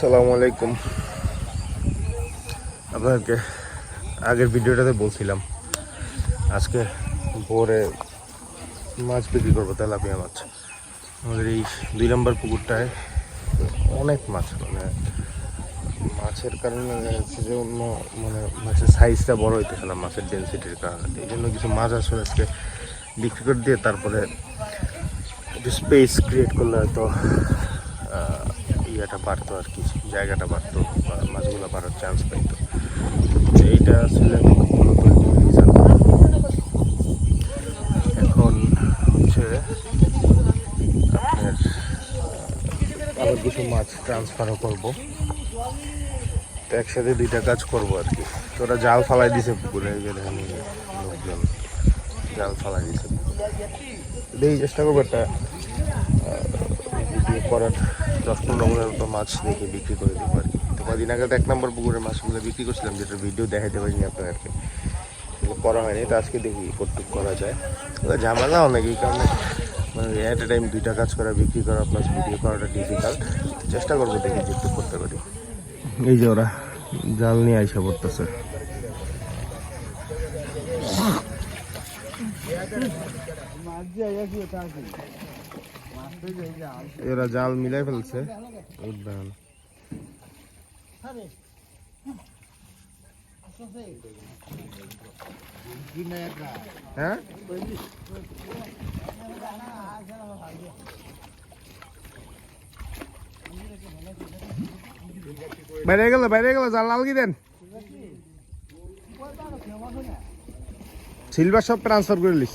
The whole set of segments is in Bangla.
আসসালামু আলাইকুম। আপনাদেরকে আগের ভিডিওটাতে বলছিলাম, আজকে ভোরে মাছ বিক্রি করব তেলাপিয়া মাছ। আমাদের এই দুই নম্বর পুকুরটায় অনেক মাছ মানে মাছের কারণে যাচ্ছে যে অন্য মানে মাছের সাইজটা বড় হইতেছে না, মাছের ডেন্সিটির কারণে। এই জন্য কিছু মাছ আসলে আজকে বিক্রি করে দিয়ে তারপরে একটু স্পেস ক্রিয়েট করলে হয়তো ইয়েটা বাড়তো আর কি, জায়গাটা বাড়তো মাছগুলো বাড়ার চান্স পাইতো। এইটা আসলে। এখন হচ্ছে আপনার আবার কিছু মাছ ট্রান্সফারও করব। তো একসাথে দুইটা কাজ করব আর কি। তো ওরা জাল ফালাই দিছে পুকুরে, এই এই লোকজন জাল ফালাই দিছে। দেখি চেষ্টা করব একটা ভিডিও করার দশ পনেরো মনের মতো মাছ দেখে বিক্রি করে দেবো আর কি। তো কদিন আগে তো এক নম্বর পুকুরের মাছগুলো বিক্রি করছিলাম যেটা ভিডিও দেখাতে পারিনি আপনাদেরকে। এগুলো করা হয়নি তো আজকে দেখি কতটুক করা যায়। ঝামেলা অনেক এই কারণে মানে অ্যাট এ টাইম দুইটা কাজ করা বিক্রি করা প্লাস ভিডিও করাটা ডিফিকাল্ট চেষ্টা করব দেখি যে একটু করতে পারি। এই যে ওরা জাল নিয়ে আইসা পড়তেছে। এরা জাল মিলাই ফেলছে। উদ্যান হ্যাঁ? বাইরে গেল বাইরে গেল, জাল লাল দেন? সিলভার সব ট্রান্সফার করে লিস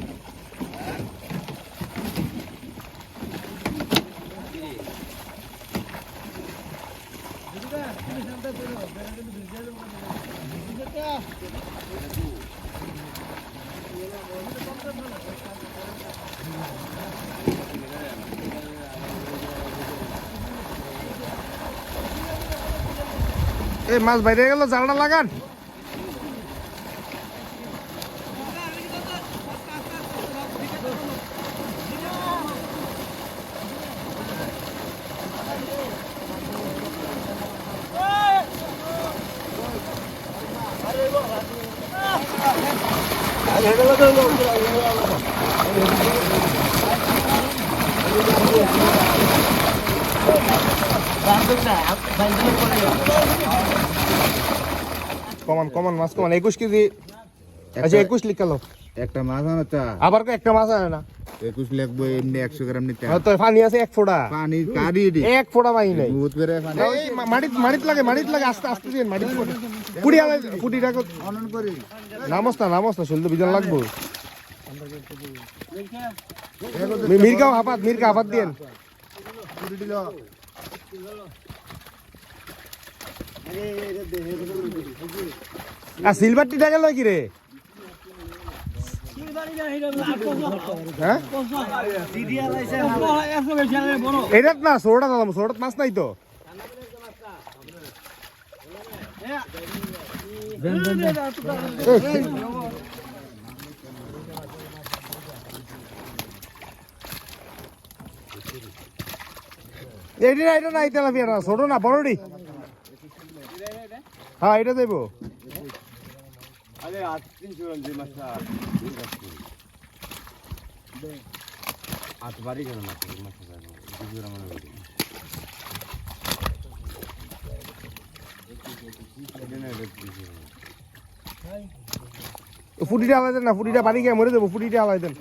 এই মাছ বাইরে গেল জালটা লাগান। কমান কমান মাছ কমান। একুশ কেজি। আচ্ছা একুশ লিখালো একটা মাছ আনো চা আবার একটা মাছ আনে না? একুশ লাগবো এমনি একশো গ্রাম নিতে হ্যাঁ, তো পানি আছে এক ফোঁটা পানি কারি দি এক ফোঁটা পানি নাই। বহুত পানি। মাটিত মাটিত লাগে মাটিত লাগে আস্তে আস্তে দিন মাটিত পুড়ি। আলাই পুটি রাখো। অনন করি। নামস না নামস না শুনতে বিজান লাগবো। মি- মিরকাও হাপাত মিরকা হাপাত দিয়েন। আর সিলভার টিটা গেল কি রে হ্যাঁ? এটাত না সোরটা দাম মাছ নাই এইটা না না এটা লাফিয়া না বড়ডি হ্যাঁ এটা দেবো ফুটিটা আলাই দেন না ফুটিটা বাড়ি গিয়ে মরে দেবো ফুটিটা আলাই দেন।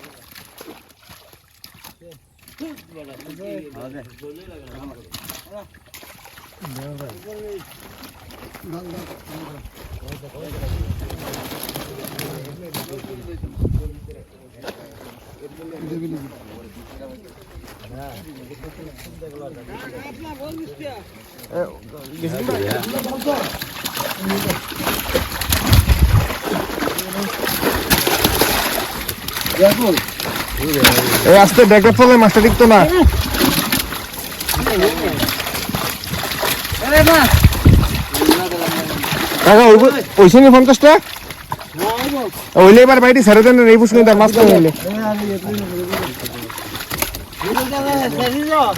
Yeah, cool. এই আস্তে ব্যাকআপ ফলে মাছটা টিকতো না। কাকা নি পঞ্চাশটা ওইলে এবার বাইরে ছেড়ে দেন, এই পুষ্কিনি মাছ এলে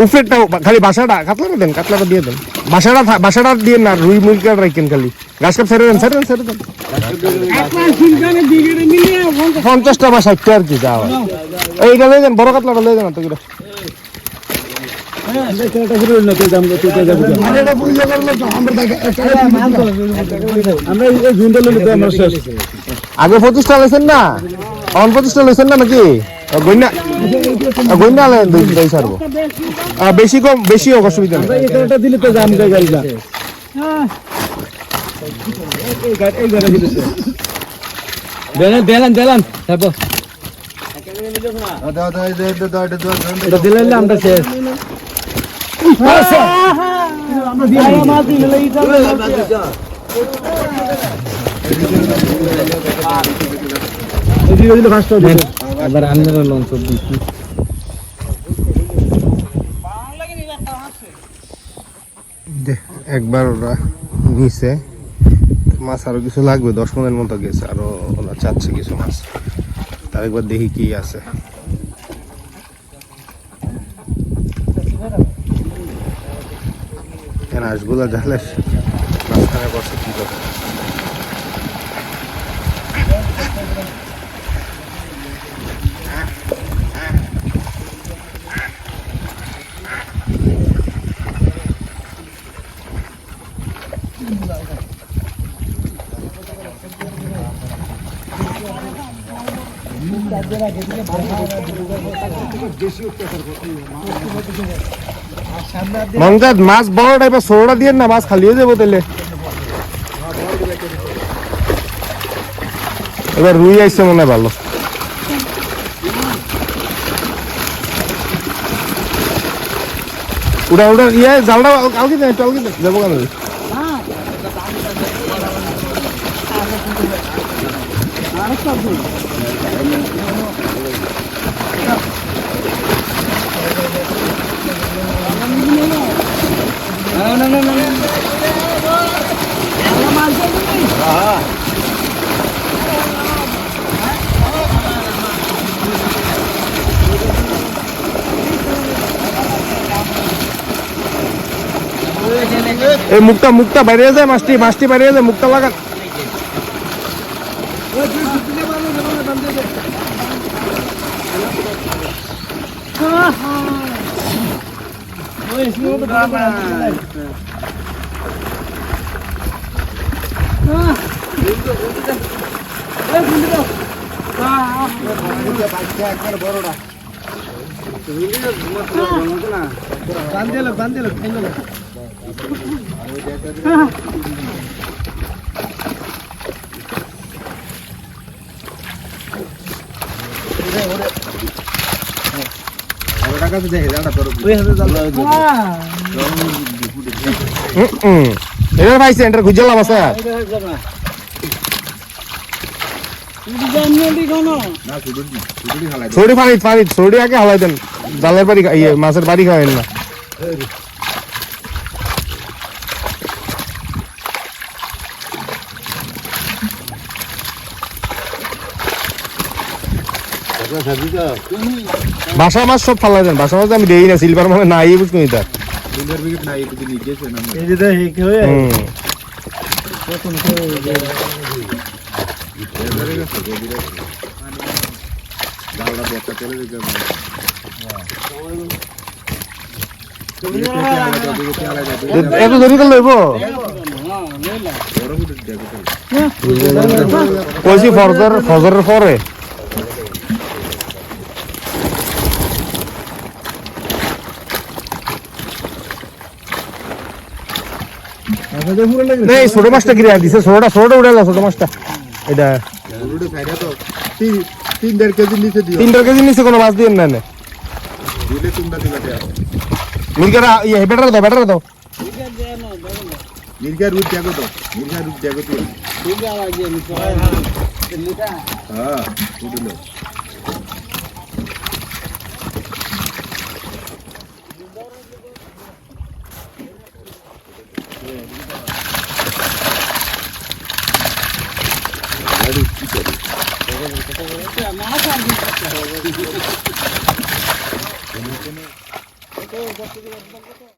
উপরেরটা খালি বাসাটা, কাতলাটা দেন, কাতলাটা দিয়ে দেন। বাসাটা বাসাটা দিয়ে না, রুই মুরগিটা রাখেন খালি। গাছ কাপ ছেড়ে দেন ছেড়ে দেন ছেড়ে দেন। পঞ্চাশটা বা ষাটটা আর কি, যাওয়া। এইটা লয়ে যান বড় কাতলাটা লয়ে যান তো আগে পঁচিশটা লইছেন না? অন পঁচিশটা লইছেন না নাকি? বেশি কম বেশি হোক, অসুবিধা নেই। দিলে এটা দিলেন আমরা শেষ। আবার আন্দার লঞ্চ দিচ্ছি একবার ওরা নিছে। মাছ আরও কিছু লাগবে দশ মনের মতো গেছে আরও ওরা চাচ্ছে কিছু মাছ। তার একবার দেখি কি আছে। কেন হাঁসগুলা ঢালে মাঝখানে বসে কি করে মমতাজ, মাছ বড় টাইপের ষোলোটা দিয়ে না, মাছ খালি হয়ে যাব তাহলে। এবার রুই আইসে মনে ভালো। উড়া উড়া ইয়ে জালটা কালকে কালকে দেন যাব কেন? এই মুখটা মুখটা বাইরে যায় মাছটি মাছটি বাইরে যায় মুখটা লাগান 我也是不的老板。啊！我这个，我这个，哎，我这个，啊！啊这，这个，我这个，我这个，我这个，我这个，我这个，我这个，我这个，我这个，我啊个，我这，কাছে দেখে দাঁড়া করো এটা পাইছে এটা খুঁজলাম আছে। না শুধু শুধু খালাই ছড়ি পানি পানি ছড়ি আগে হালাই দেন। জালের বাড়ি ইয়ে মাছের বাড়ি খাওয়াই না। বাসা মাছ সব ফালাই দেন বাসা মাছ আমি দেই না সিলভার মানে নাই বুঝব এটা সুন্দর বিকেট নাই একটু নিয়ে গেছে না এই যে দেখ কি হয়ে হুম। দাওড়া বর্তা চলে যেতে হবে এত ধরি তো। লইব কইছি ফজর ফজরের পরে। এই ছোট মাছটা কিনে দিছে ছোটটা ছোটটা উঠে ছোট মাছটা। এটা। তিন তিন দেড় কেজি নিচে দিও। তিন টাকা কেজি নিচে কোনো মাছ দিয়ে না। দিলে তোমরা দিবাতে মুরগিটা ইয়ে বেটার দাও বেটার দাও। মির্গা রুট দেখো তো মির্গা রুট দেখো তো। হ্যাঁ 何だよ、キキャリア。